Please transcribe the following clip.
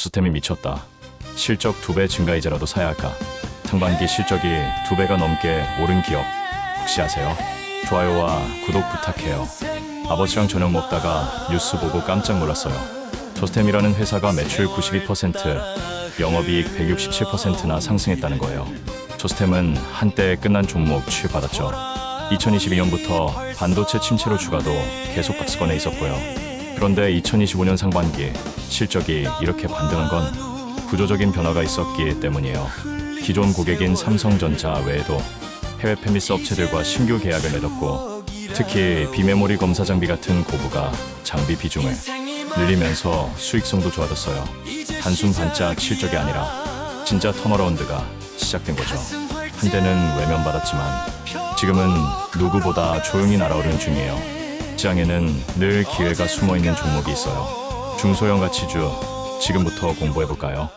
수템이 미쳤다. 실적 두 배 증가이자라도 사야 할까? 상반기 실적이 두 배가 넘게 오른 기업 혹시 아세요? 좋아요와 구독 부탁해요. 아버지랑 저녁 먹다가 뉴스 보고 깜짝 놀랐어요. 저스템이라는 회사가 매출 92%, 영업이익 167%나 상승했다는 거예요. 저스템은 한때 끝난 종목 취급받았죠. 2022년부터 반도체 침체로 주가도 계속 박스권에 있었고요. 그런데 2025년 상반기 실적이 이렇게 반등한 건 구조적인 변화가 있었기 때문이에요. 기존 고객인 삼성전자 외에도 해외 패미스 업체들과 신규 계약을 맺었고 특히 비메모리 검사 장비 같은 고부가 장비 비중을 늘리면서 수익성도 좋아졌어요. 단순 반짝 실적이 아니라 진짜 턴어라운드가 시작된 거죠. 한때는 외면받았지만 지금은 누구보다 조용히 날아오르는 중이에요. 시장에는 늘 기회가 숨어 있는 종목이 있어요. 중소형 가치주 지금부터 공부해 볼까요?